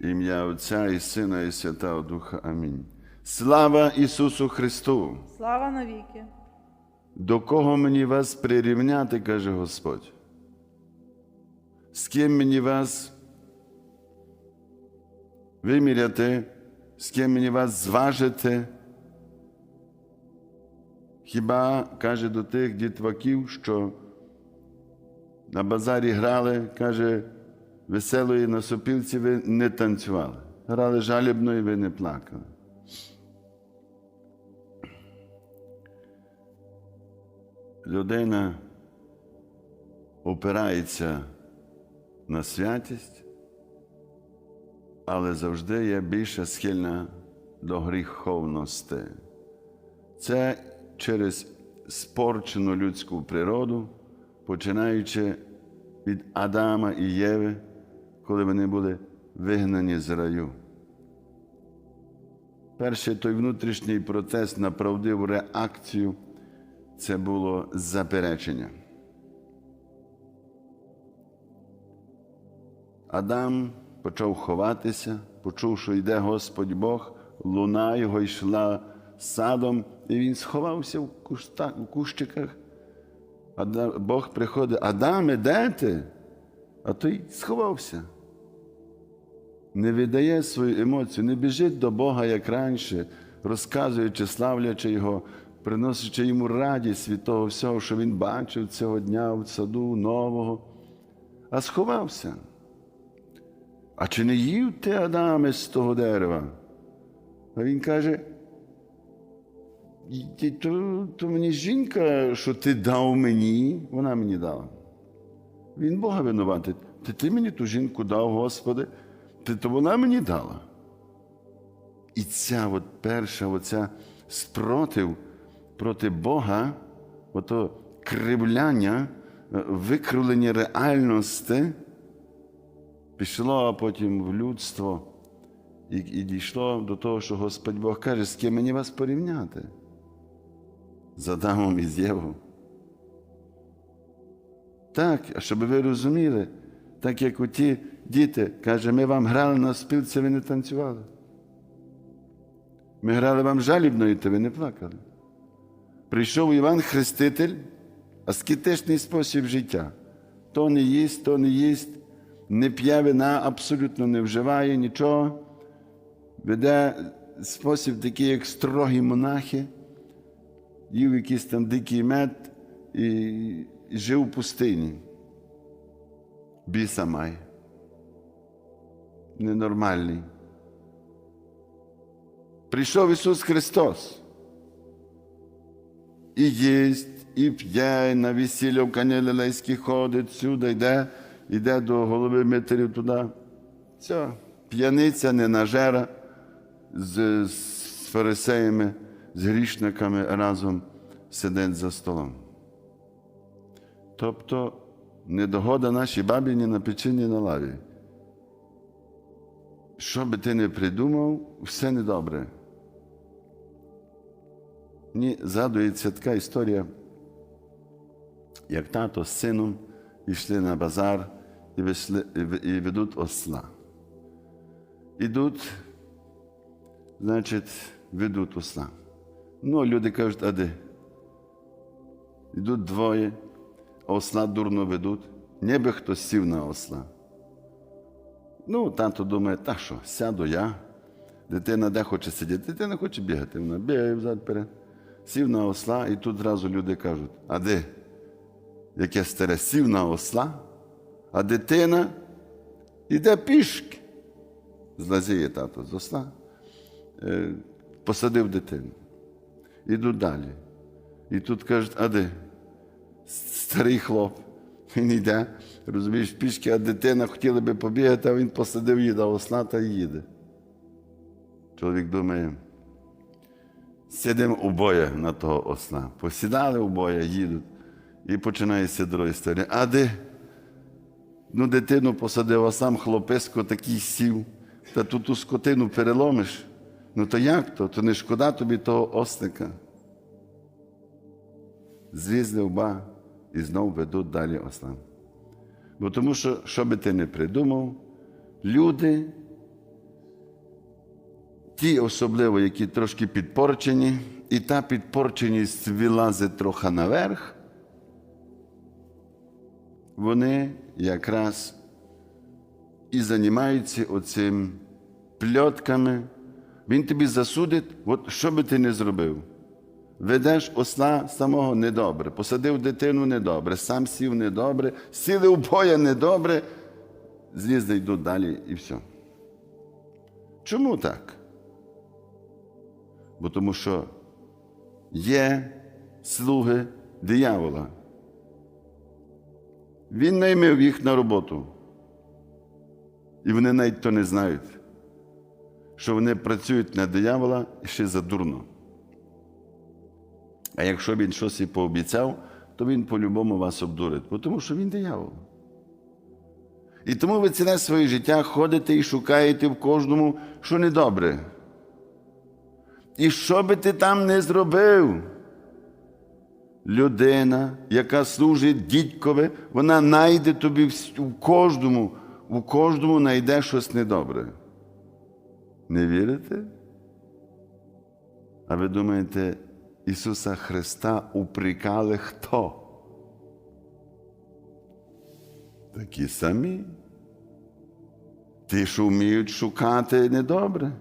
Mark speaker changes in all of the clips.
Speaker 1: Ім'я Отця і Сина, і Святого Духа. Амінь. Слава Ісусу Христу!
Speaker 2: Слава навіки!
Speaker 1: До кого мені вас прирівняти, каже Господь? З ким мені вас виміряти, з ким мені вас зважити? Хіба каже до тих дітваків, що на базарі грали, каже, веселої на сопілці ви не танцювали. Грали жалібно і ви не плакали. Людина опирається на святість, але завжди є більше схильна до гріховності. Це через спорчену людську природу, починаючи від Адама і Єви, коли вони були вигнані з раю. Перший той внутрішній процес на правдиву реакцію це було заперечення. Адам почав ховатися, почув, що йде Господь Бог, луна його йшла садом, і він сховався в, куста, в кущиках. Ада- Бог приходить, Адаме, де ти? А той сховався. Не видає свою емоцію, не біжить до Бога, як раніше, розказуючи, славлячи Його, приносячи йому радість від того всього, що він бачив цього дня в саду нового, а сховався. А чи не їв ти, Адаме, з того дерева? А він каже, то, то мені жінка, що ти дав мені, вона мені дала. Він Бога винуватий. Ти, ти мені ту жінку дав, Господи, то вона мені дала. І ця от перша оця спротив проти Бога, ото кривляння, е, викривлення реальності, пішло потім в людство і, і дійшло до того, що Господь Бог каже, з ким мені вас порівняти? З Адамом і з Євом. Так, щоб ви розуміли, так як оті діти, каже, ми вам грали на спілці, ви не танцювали. Ми грали вам жалібно, і то ви не плакали. Прийшов Іван Хреститель, аскетичний спосіб життя. То не їсть, то не їсть, не п'є вина, абсолютно не вживає нічого. Веде спосіб такий, як строгі монахи, їв якийсь там дикий мед і, і жив у пустині. Біса має. Ненормальний. Прийшов Ісус Христос. І їсть, і п'є, і на весілля в Кані Лилейській ходить, сюди йде, йде до голови Митерів туди. Все, п'яниця, ненажера з, з фарисеями, з грішниками разом сидить за столом. Тобто недогода нашій бабі ні на печі, ні на лаві. Що би ти не придумав, все недобре. Мені згадується така історія, як тато з сином йшли на базар і, вийшли, і ведуть осла. Ідуть, значить, ведуть осла. Ну, люди кажуть, а де? Йдуть двоє, а осла дурно ведуть. Ніби хтось сів на осла. Ну, тато думає, та що, сяду я. Дитина де хоче сидіти, дитина хоче бігати. Вона бігає взад перед. Сів на осла, і тут зразу люди кажуть, а де? Яке старе сів на осла, а дитина йде пішки. Злазіє тато з осла, е, посадив дитину. Ідуть далі. І тут кажуть, а де? Старий хлоп. Він йде, розумієш, пішки, а дитина хотіла би побігати, а він посадив її до осла та їде. Чоловік думає, сидимо обоє на того осла. Посідали обоє, їдуть. І починається друга історія. А де? Ну, дитину посадив, а сам хлописько такий сів. Та тут ту скотину переломиш. Ну то як то? То не шкода тобі того ослика. Злізли оба і знов ведуть далі осла. Бо тому що, що би ти не придумав, люди ті особливо, які трошки підпорчені, і та підпорченість вилазить трохи наверх, вони якраз і займаються оцим пльотками. Він тобі засудить, от що би ти не зробив. Ведеш осла самого недобре, посадив дитину недобре, сам сів недобре, сіли у боя недобре, злізли йдуть далі і все. Чому так? Бо тому що є слуги диявола. Він наймив їх на роботу. І вони навіть то не знають, що вони працюють на диявола ще задурно. А якщо він щось і пообіцяв, то він по-любому вас обдурить, тому що він диявол. І тому ви ціле своє життя ходите і шукаєте в кожному, що недобре. І що би ти там не зробив, людина, яка служить дідькове, вона знайде тобі у кожному, у кожному знайде щось недобре. Не вірите? А ви думаєте, Ісуса Христа упрекали хто? Такі самі. Ті, що вміють шукати недобре.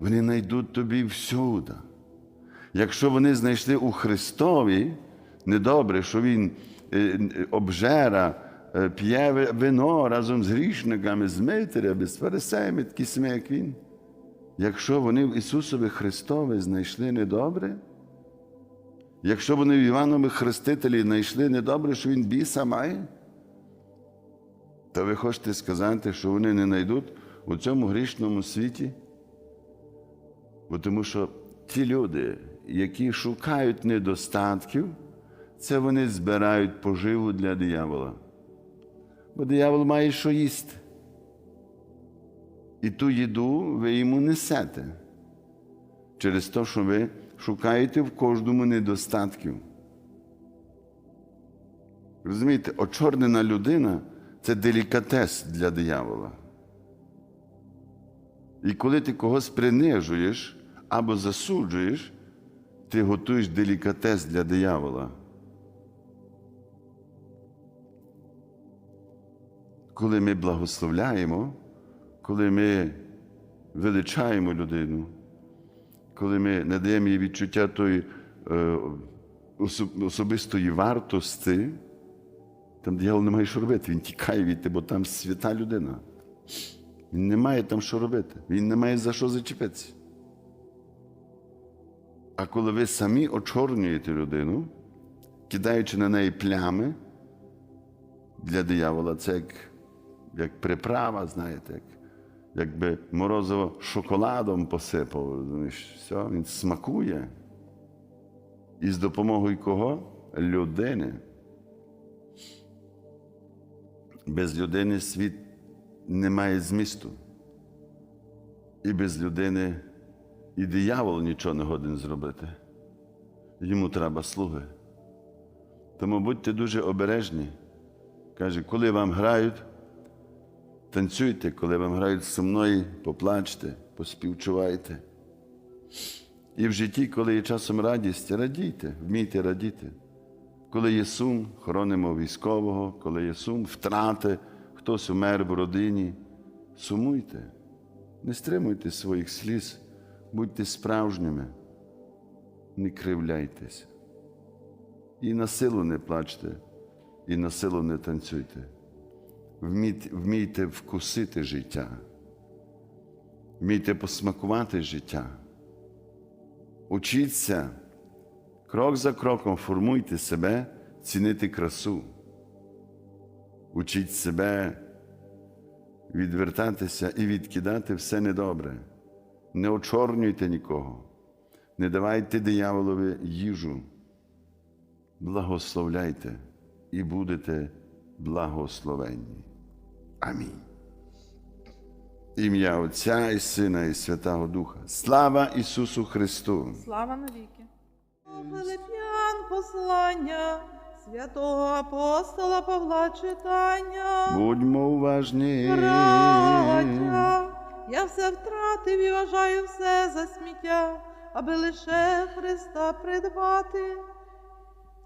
Speaker 1: Вони знайдуть тобі всюди. Якщо вони знайшли у Христові недобре, що Він е, е, обжера, е, п'є вино разом з грішниками, з митерями, з фарисеями, такі самі, як Він. Якщо вони в Ісусові Христові знайшли недобре, якщо вони в Іванові Хрестителі знайшли недобре, що Він біса має, то ви хочете сказати, що вони не знайдуть у цьому грішному світі? Бо тому що ті люди, які шукають недостатків, це вони збирають поживу для диявола. Бо диявол має що їсти. І ту їду ви йому несете через те, що ви шукаєте в кожному недостатків. Розумієте, очорнена людина це делікатес для диявола. І коли ти когось принижуєш або засуджуєш, ти готуєш делікатес для диявола. Коли ми благословляємо, коли ми величаємо людину, коли ми надаємо їй відчуття тої е, особистої вартості, там диявол не має що робити, він тікає від тебе, бо там свята людина. Він не має там що робити, він не має за що зачепитися. А коли ви самі очорнюєте людину, кидаючи на неї плями для диявола, це як, як приправа, знаєте, як, якби морозиво шоколадом посипав, розумієш, все, він смакує. І з допомогою кого? Людини. Без людини світ не має змісту. І без людини і диявол нічого не годен зробити. Йому треба слуги. Тому будьте дуже обережні. Каже, коли вам грають, танцюйте, коли вам грають сумної, поплачте, поспівчувайте. І в житті, коли є часом радість, радійте, вмійте радіти. Коли є сум, хоронимо військового, коли є сум, втрати, хтось умер в родині, сумуйте, не стримуйте своїх сліз, будьте справжніми, не кривляйтеся. І на силу не плачте, і на силу не танцюйте. Вмійте, вкусити життя, вмійте посмакувати життя. Учіться крок за кроком формуйте себе, цінити красу. Учіть себе відвертатися і відкидати все недобре. Не очорнюйте нікого, не давайте дияволові їжу. Благословляйте і будете благословенні. Амінь. Ім'я Отця і Сина, і Святого Духа. Слава Ісусу Христу!
Speaker 2: Слава навіки.
Speaker 3: Филип'ян послання святого апостола Павла читання.
Speaker 1: Будьмо уважні.
Speaker 3: Браття, я все втратив і вважаю все за сміття, аби лише Христа придбати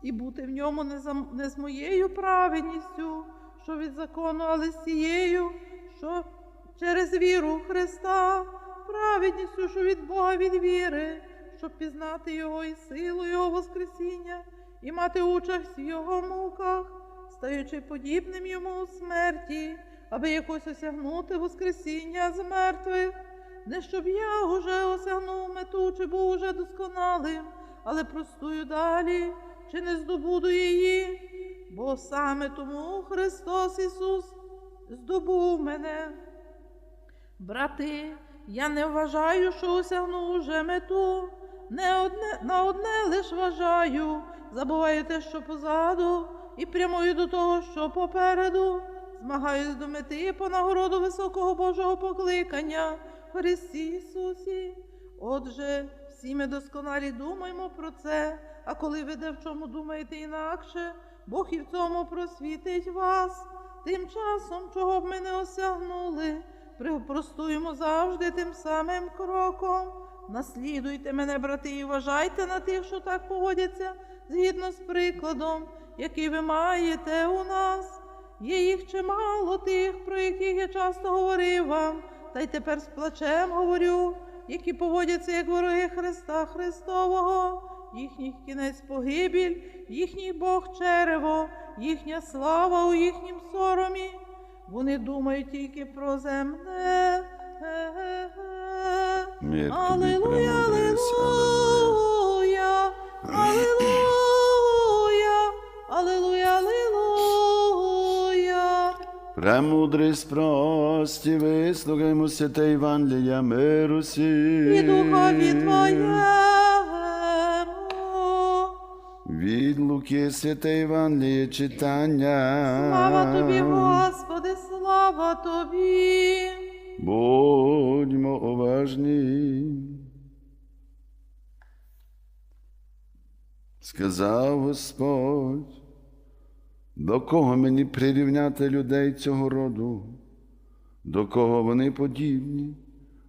Speaker 3: і бути в ньому не, за, не з моєю праведністю, що від закону, але з тією, що через віру Христа, праведністю, що від Бога від віри, щоб пізнати Його і силу Його Воскресіння, і мати участь в Його муках, стаючи подібним йому у смерті, аби якось осягнути Воскресіння з мертвих. Не щоб я уже осягнув мету, чи був уже досконалим, але простую далі, чи не здобуду її, бо саме тому Христос Ісус здобув мене. Брати, я не вважаю, що осягнув уже мету. Не одне, на одне лиш вважаю, забуваю те, що позаду, і прямую до того, що попереду. Змагаюсь до мети по нагороду високого Божого покликання Христі Ісусі. Отже, всі ми досконалі думаємо про це, а коли ви де в чому думаєте інакше, Бог і в цьому просвітить вас. Тим часом, чого б ми не осягнули, Припростуємо завжди тим самим кроком. Наслідуйте мене, брати, і вважайте на тих, що так поводяться, згідно з прикладом, який ви маєте у нас. Є їх чимало тих, про яких я часто говорив вам, та й тепер з плачем говорю, які поводяться як вороги Христа Христового, їхній кінець погибіль, їхній Бог черево, їхня слава у їхнім соромі. Вони думають тільки про земне.
Speaker 1: Мир премудрість,
Speaker 3: алілуя, алілуя, алілуя, алілуя.
Speaker 1: Премудрість прості, вислухаймо святе Євангелія миру сі.
Speaker 3: І духові Твоєму.
Speaker 1: Від Луки святе Євангеліє читання.
Speaker 3: Слава Тобі, Господи, слава Тобі.
Speaker 1: Будьмо уважні. Сказав Господь, до кого мені прирівняти людей цього роду, до кого вони подібні?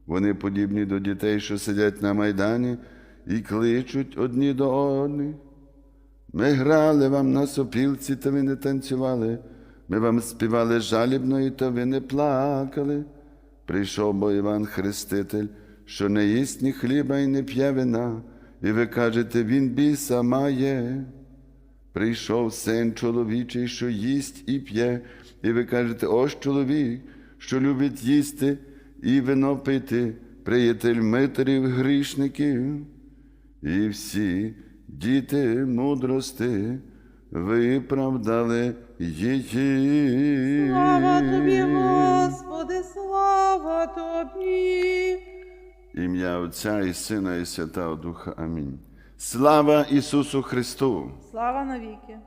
Speaker 1: Вони подібні до дітей, що сидять на майдані і кличуть одні до одних. Ми грали вам на сопілці, та ви не танцювали. Ми вам співали жалібно, і то ви не плакали. Прийшов бо Іван Хреститель, що не їсть ні хліба і не п'є вина, і ви кажете, він біса має. Прийшов син чоловічий, що їсть і п'є, і ви кажете, ось чоловік, що любить їсти і вино пити, приятель митерів грішників. І всі діти мудрости виправдали її.
Speaker 3: Слава Тобі, Господи, слава Тобі.
Speaker 1: Ім'я Отця і Сина, і Святого Духа. Амінь. Слава Ісусу Христу!
Speaker 3: Слава навіки.